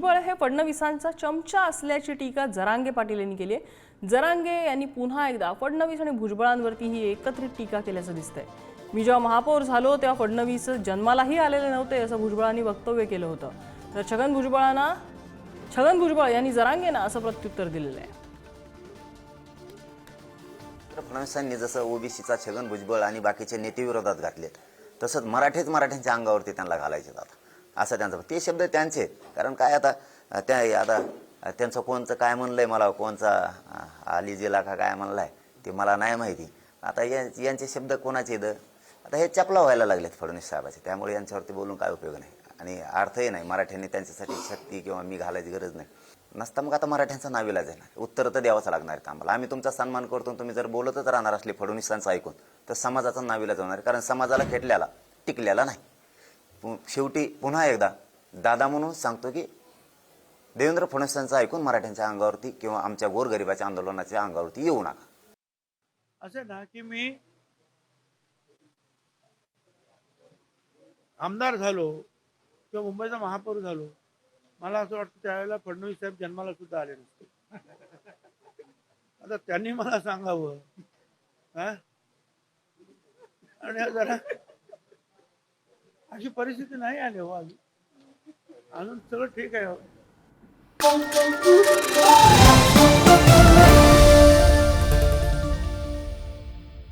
भुजबळ हे फडणवीसांचा चमचा असल्याची टीका जरांगे पाटील यांनी केली आहे. जरांगे यांनी पुन्हा एकदा फडणवीस आणि भुजबळांवरती ही एकत्रित टीका केल्याचं दिसतंय. मी जेव्हा महापौर झालो तेव्हा फडणवीस जन्मालाही आलेले नव्हते असं भुजबळांनी वक्तव्य केलं होतं. तर छगन भुजबळांना छगन भुजबळ यांनी जरांगेना असं प्रत्युत्तर दिलेलं आहे. फडणवीसांनी जसं ओबीसीचा छगन भुजबळ आणि बाकीचे नेते विरोधात घातलेत तसंच मराठीच मराठ्यांच्या अंगावरती त्यांना घालायचे आता असं त्यांचं. ते शब्द त्यांचे. कारण काय आता त्या आता त्यांचं कोणचं काय म्हणलं आहे मला कोणचा अं, अली जिला का काय म्हणला आहे ते मला नाही माहिती. आता या यांचे शब्द कोणाचे द? आता हे चपला व्हायला लागलेत फडणवीस साहेबाचे. त्यामुळे यांच्यावरती बोलून काय उपयोग नाही. आणि अर्थही नाही. मराठ्यांनी त्यांच्यासाठी शक्ती किंवा मी घालायची गरज नाही. नसता मग आता मराठ्यांचा नाविलाज आहे ना उत्तर तर द्यावंच लागणार आहे आम्हाला. आम्ही तुमचा सन्मान करतो तुम्ही जर बोलतच राहणार असले फडणवीसांचं ऐकून तर समाजाचं नाविलाज होणार कारण समाजाला खेटल्याला टिकलेला नाही. शेवटी पुन्हा एकदा दादा म्हणून सांगतो की देवेंद्र फडणवीसांचं ऐकून मराठ्यांच्या अंगावरती किंवा आमच्या गोरगरिबाच्या आंदोलनाच्या अंगावरती येऊ नका. असं ना की मी आमदार झालो किंवा मुंबईचा महापौर झालो मला असं वाटतं त्यावेळेला फडणवीस साहेब जन्माला सुद्धा आले नसते. आता त्यांनी मला सांगावं हा? आणि जरा अशी परिस्थिती नाही आली हो अजून. अजून सगळं ठीक आहे हो.